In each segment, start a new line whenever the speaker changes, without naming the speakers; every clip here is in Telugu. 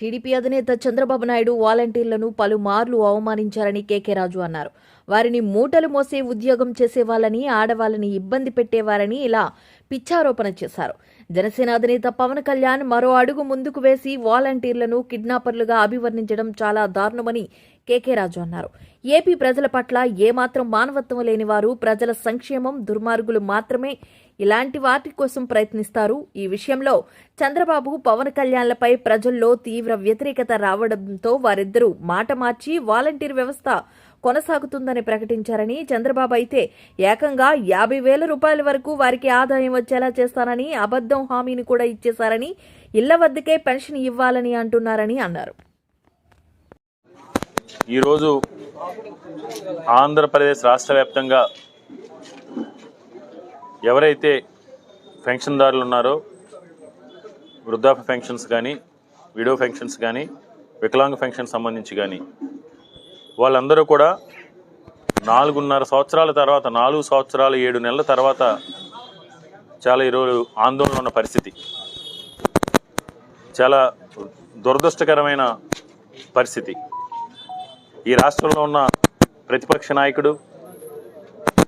టీడీపీ అధినేత చంద్రబాబు నాయుడు వాలంటీర్లను పలుమార్లు అవమానించారని కేకే రాజు అన్నారు. వారిని మూటలు మోసే ఉద్యోగం చేసేవాళ్ళని ఆడవాళ్ళని ఇబ్బంది పెట్టేవారని ఇలా పిచ్చారోపణ చేశారు. జనసేన అధినేత పవన్ కళ్యాణ్ మరో అడుగు ముందుకు వేసి వాలంటీర్లను కిడ్నాపర్లుగా అభివర్ణించడం చాలా దారుణమని కేకే రాజు అన్నారు. ఏపీ ప్రజల పట్ల ఏమాత్రం మానవత్వం లేని వారు ప్రజల సంక్షేమం దుర్మార్గులు మాత్రమే ఇలాంటి వాటి కోసం ప్రయత్నిస్తారు. ఈ విషయంలో చంద్రబాబు పవన్ కళ్యాణ్లపై ప్రజల్లో తీవ్ర వ్యతిరేకత రావడంతో వారిద్దరూ మాట మార్చి వాలంటీర్ వ్యవస్థ కొనసాగుతుందని ప్రకటించారని చంద్రబాబు అయితే ఏకంగా యాభై వేల రూపాయల వరకు వారికి ఆదాయం వచ్చేలా చేస్తానని అబద్ధం హామీని కూడా ఇచ్చేశారని ఇళ్ళ వద్దకే పెన్షన్ ఇవ్వాలని అంటున్నారని అన్నారు.
ఈరోజు ఆంధ్రప్రదేశ్ రాష్ట్ర వ్యాప్తంగా ఎవరైతే పెన్షన్దారులు ఉన్నారో వృద్ధాప్య పెన్షన్స్ కానీ విడో పెన్షన్స్ కానీ వికలాంగ పెన్షన్ సంబంధించి కానీ వాళ్ళందరూ కూడా నాలుగున్నర సంవత్సరాల తర్వాత నాలుగు సంవత్సరాలు ఏడు నెలల తర్వాత చాలా ఈరోజు ఆందోళన ఉన్న పరిస్థితి. చాలా దురదృష్టకరమైన పరిస్థితి. ఈ రాష్ట్రంలో ఉన్న ప్రతిపక్ష నాయకుడు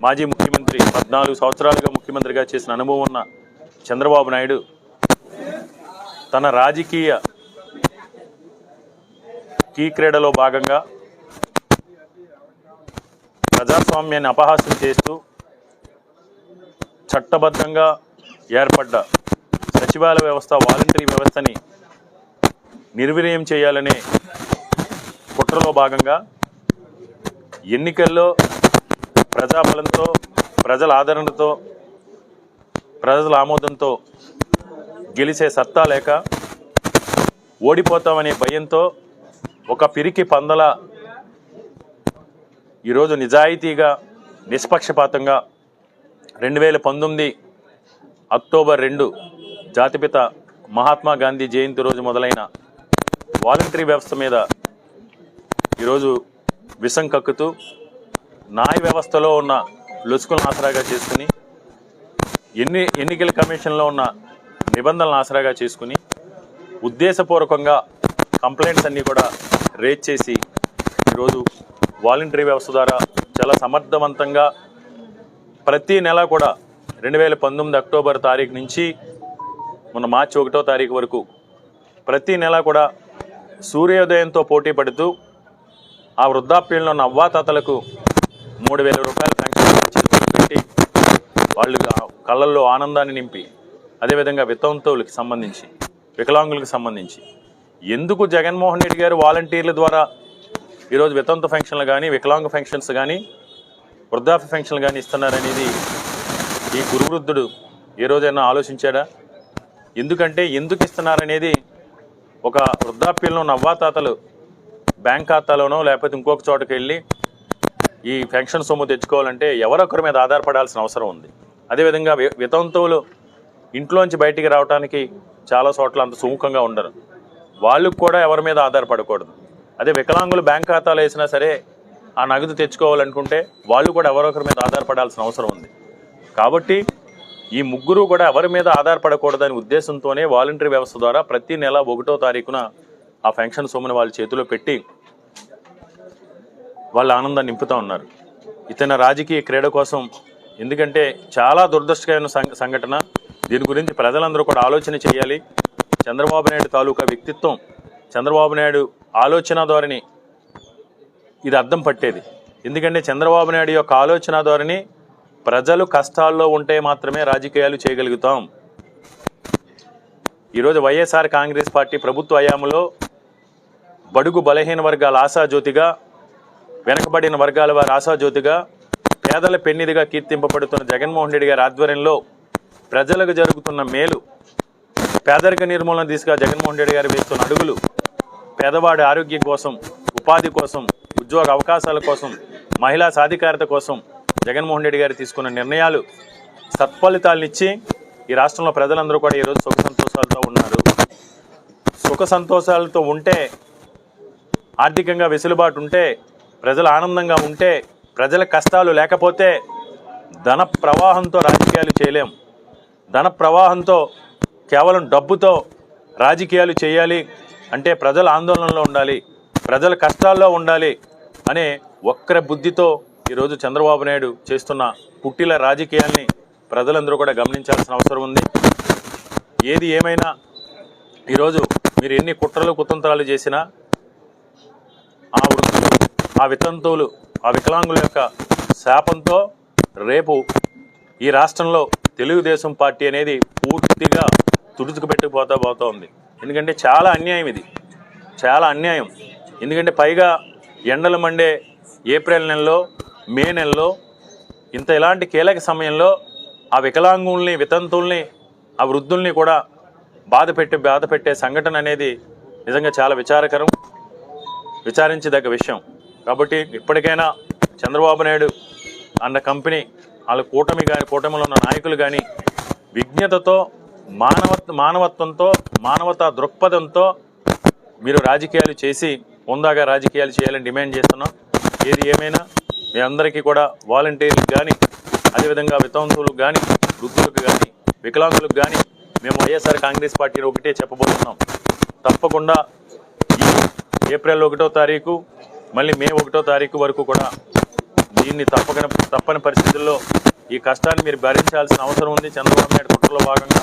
మాజీ ముఖ్యమంత్రి పద్నాలుగు సంవత్సరాలుగా ముఖ్యమంత్రిగా చేసిన అనుభవం ఉన్న చంద్రబాబు నాయుడు తన రాజకీయ కీ క్రీడలో భాగంగా ప్రజాస్వామ్యాన్ని అపహాస్యం చేస్తూ చట్టబద్ధంగా ఏర్పడ్డ సచివాలయ వ్యవస్థ వాలంటరీ వ్యవస్థని నిర్వీర్యం చేయాలనే కుట్రలో భాగంగా ఎన్నికల్లో ప్రజాబలంతో ప్రజల ఆదరణతో ప్రజల ఆమోదంతో గెలిచే సత్తా లేక ఓడిపోతామనే భయంతో ఒక పిరికి పందల ఈరోజు నిజాయితీగా నిష్పక్షపాతంగా రెండు వేల పంతొమ్మిది అక్టోబర్ రెండు జాతిపిత మహాత్మా గాంధీ జయంతి రోజు మొదలైన వాలంటరీ వ్యవస్థ మీద ఈరోజు విషం కక్కుతూ న్యాయ వ్యవస్థలో ఉన్న లొసుకులను ఆసరాగా చేసుకుని ఎన్ని ఎన్నికల కమిషన్లో ఉన్న నిబంధనలను ఆసరాగా చేసుకుని ఉద్దేశపూర్వకంగా కంప్లైంట్స్ అన్నీ కూడా రేజ్ చేసి ఈరోజు వాలంటరీ వ్యవస్థ ద్వారా చాలా సమర్థవంతంగా ప్రతి నెల కూడా రెండు వేల పంతొమ్మిది అక్టోబర్ తారీఖు నుంచి మొన్న మార్చి ఒకటో తారీఖు వరకు ప్రతి నెల కూడా సూర్యోదయంతో పోటీ పడుతూ ఆ వృద్ధాప్యంలో ఉన్న అవ్వాతాతలకు మూడు వేల రూపాయల పెన్షన్ చేతులు పెట్టి వాళ్ళు కళ్ళల్లో ఆనందాన్ని నింపి అదేవిధంగా వితంతువులకి సంబంధించి వికలాంగులకు సంబంధించి ఎందుకు జగన్మోహన్ రెడ్డి గారు వాలంటీర్ల ద్వారా ఈరోజు వితంత ఫంక్షన్లు కానీ వికలాంగ ఫంక్షన్స్ కానీ వృద్ధాప్య ఫంక్షన్లు కానీ ఇస్తున్నారనేది ఈ గురువృద్ధుడు ఏ రోజైనా ఆలోచించాడా? ఎందుకంటే ఎందుకు ఇస్తున్నారనేది ఒక వృద్ధాప్యంలో ఉన్న అవ్వాతాతలు బ్యాంక్ ఖాతాలోనో లేకపోతే ఇంకొక చోటకి వెళ్ళి ఈ పెన్షన్ సొమ్ము తెచ్చుకోవాలంటే ఎవరొకరి మీద ఆధారపడాల్సిన అవసరం ఉంది. అదేవిధంగా వి- వితంతువులు ఇంట్లోంచి బయటికి రావడానికి చాలా చోట్ల అంత సుముఖంగా ఉండరు. వాళ్ళు కూడా ఎవరి మీద ఆధారపడకూడదు. అదే వికలాంగులు బ్యాంక్ ఖాతాలు వేసినా సరే ఆ నగదు తెచ్చుకోవాలనుకుంటే వాళ్ళు కూడా ఎవరొకరి మీద ఆధారపడాల్సిన అవసరం ఉంది. కాబట్టి ఈ ముగ్గురు కూడా ఎవరి మీద ఆధారపడకూడదనే ఉద్దేశంతోనే వాలంటరీ వ్యవస్థ ద్వారా ప్రతి నెల ఒకటో తారీఖున ఆ పెన్షన్ సొమ్ముని వాళ్ళ చేతిలో పెట్టి వాళ్ళ ఆనందాన్ని నింపుతా ఉన్నారు. ఇతని రాజకీయ క్రీడ కోసం ఎందుకంటే చాలా దురదృష్టకరమైన సంఘ సంఘటన. దీని గురించి ప్రజలందరూ కూడా ఆలోచన చేయాలి. చంద్రబాబు నాయుడు తాలూకా వ్యక్తిత్వం చంద్రబాబు నాయుడు ఆలోచన ధోరణి ఇది అర్థం పట్టేది. ఎందుకంటే చంద్రబాబు నాయుడు యొక్క ఆలోచన ధోరణి ప్రజలు కష్టాల్లో ఉంటే మాత్రమే రాజకీయాలు చేయగలుగుతాం. ఈరోజు వైఎస్ఆర్ కాంగ్రెస్ పార్టీ ప్రభుత్వ హయాంలో బడుగు బలహీన వర్గాల ఆశాజ్యోతిగా వెనకబడిన వర్గాల వారు ఆశాజ్యోతిగా పేదల పెన్నిదిగా కీర్తింపబడుతున్న జగన్మోహన్ రెడ్డి గారి ఆధ్వర్యంలో ప్రజలకు జరుగుతున్న మేలు పేదరిక నిర్మూలన దిశగా జగన్మోహన్ రెడ్డి గారు వేస్తున్న అడుగులు పేదవాడి ఆరోగ్యం కోసం ఉపాధి కోసం ఉద్యోగ అవకాశాల కోసం మహిళా సాధికారత కోసం జగన్మోహన్ రెడ్డి గారు తీసుకున్న నిర్ణయాలు సత్ఫలితాలనిచ్చి ఈ రాష్ట్రంలో ప్రజలందరూ కూడా ఈరోజు సుఖ సంతోషాలతో ఉన్నారు. సుఖ సంతోషాలతో ఉంటే ఆర్థికంగా వెసులుబాటు ఉంటే ప్రజలు ఆనందంగా ఉంటే ప్రజల కష్టాలు లేకపోతే ధన ప్రవాహంతో రాజకీయాలు చేయలేం. ధన ప్రవాహంతో కేవలం డబ్బుతో రాజకీయాలు చేయాలి అంటే ప్రజల ఆందోళనలో ఉండాలి ప్రజల కష్టాల్లో ఉండాలి అనే ఒక్కరి బుద్ధితో ఈరోజు చంద్రబాబు నాయుడు చేస్తున్న పుట్టిల రాజకీయాల్ని ప్రజలందరూ కూడా గమనించాల్సిన అవసరం ఉంది. ఏది ఏమైనా ఈరోజు మీరు ఎన్ని కుట్రలు కుతంత్రాలు చేసినా ఆ ఆ వితంతువులు ఆ వికలాంగుల యొక్క శాపంతో రేపు ఈ రాష్ట్రంలో తెలుగుదేశం పార్టీ అనేది పూర్తిగా తుడుచుకుపెట్టుకుపోతా పోతా ఉంది. ఎందుకంటే చాలా అన్యాయం ఇది. చాలా అన్యాయం. ఎందుకంటే పైగా ఎండలు మండే ఏప్రిల్ నెలలో మే నెలలో ఇంత ఇలాంటి కీలక సమయంలో ఆ వికలాంగుల్ని వితంతుల్ని ఆ వృద్ధుల్ని కూడా బాధ పెట్టి బాధ పెట్టే సంఘటన అనేది నిజంగా చాలా విచారకరం విచారించదగ్గ విషయం. కాబట్టి ఇప్పటికైనా చంద్రబాబు నాయుడు అన్న కంపెనీ వాళ్ళ కూటమి కానీ కూటమిలో ఉన్న నాయకులు కానీ విజ్ఞతతో మానవ మానవత్వంతో మానవతా దృక్పథంతో మీరు రాజకీయాలు చేసి ముందాగా రాజకీయాలు చేయాలని డిమాండ్ చేస్తున్నాం. ఏది ఏమైనా మీ అందరికీ కూడా వాలంటీర్లకు కానీ అదేవిధంగా వితంతువులకు కానీ వృద్ధులకు కానీ వికలాంగులకు కానీ మేము వైఎస్ఆర్ కాంగ్రెస్ పార్టీ ఒకటే చెప్పబోతున్నాం. తప్పకుండా ఏప్రిల్ ఒకటో తారీఖు మళ్ళీ మే ఒకటో తారీఖు వరకు కూడా దీన్ని తప్పక తప్పని పరిస్థితుల్లో ఈ కష్టాన్ని మీరు భరించాల్సిన అవసరం ఉంది. చంద్రబాబు నాయుడు కుట్రలో భాగంగా.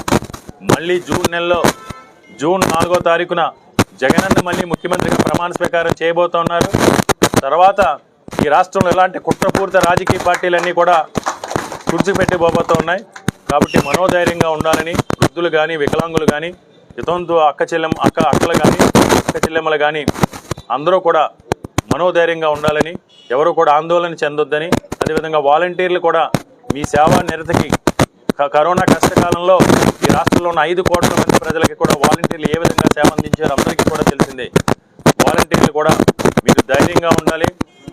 మళ్ళీ జూన్ నెలలో జూన్ నాలుగో తారీఖున జగనన్న మళ్ళీ ముఖ్యమంత్రిగా ప్రమాణ స్వీకారం చేయబోతున్నారు తర్వాత ఈ రాష్ట్రంలో ఎలాంటి కుట్రపూరిత రాజకీయ పార్టీలన్నీ కూడా తుడిచిపెట్టిపోబోతూ ఉన్నాయి. కాబట్టి మనోధైర్యంగా ఉండాలని వృద్ధులు కానీ వికలాంగులు కానీ వితంతు అక్క చెల్లెమ్మ అక్క అక్కలు కానీ అక్క చెల్లెమ్మలు కానీ అందరూ కూడా మనోధైర్యంగా ఉండాలని ఎవరు కూడా ఆందోళన చెందొద్దని అదేవిధంగా వాలంటీర్లు కూడా మీ సేవా నిరతకి కరోనా కష్టకాలంలో ఈ రాష్ట్రంలో ఉన్న ఐదు కోట్ల మంది ప్రజలకి కూడా వాలంటీర్లు ఏ విధంగా సేవ అందించారో అందరికీ కూడా తెలిసిందే. వాలంటీర్లు కూడా మీరు ధైర్యంగా ఉండాలి.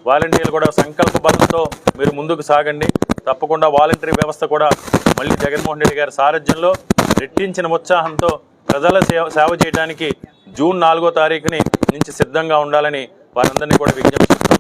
వాలంటీర్లు కూడా సంకల్ప బలంతో మీరు ముందుకు సాగండి. తప్పకుండా వాలంటీర్ వ్యవస్థ కూడా మళ్ళీ జగన్మోహన్ రెడ్డి గారి సారథ్యంలో రెట్టించిన ఉత్సాహంతో ప్రజల సేవ సేవ చేయడానికి జూన్ నాలుగో తారీఖుని నుంచి సిద్ధంగా ఉండాలని వారందరినీ కూడా విజ్ఞప్తి